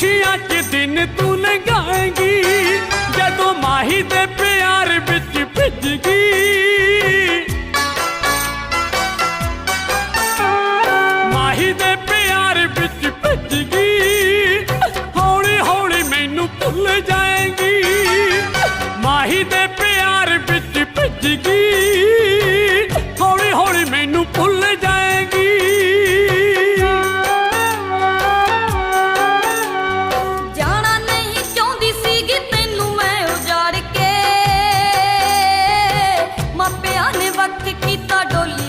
ਖੁਸ਼ੀਆਂ 'ਚ ਦਿਨ ਤੂੰ ਲੰਘਾਏਂਗੀ, ਜਦੋਂ ਮਾਹੀ ਦੇ ਪਿਆਰ ਵਿੱਚ ਭਿੱਜ ਗਈ। ਮਾਹੀ ਦੇ ਪਿਆਰ ਵਿੱਚ ਭਿੱਜ ਗਈ ਹੌਲੀ ਹੌਲੀ ਮੈਨੂੰ ਭੁੱਲ ਜਾਏਂਗੀ। ਮਾਹੀ ਦੇ ਪਿਆਰ ਵਿੱਚ ਭਿੱਜ ਗਈ। किती तडोली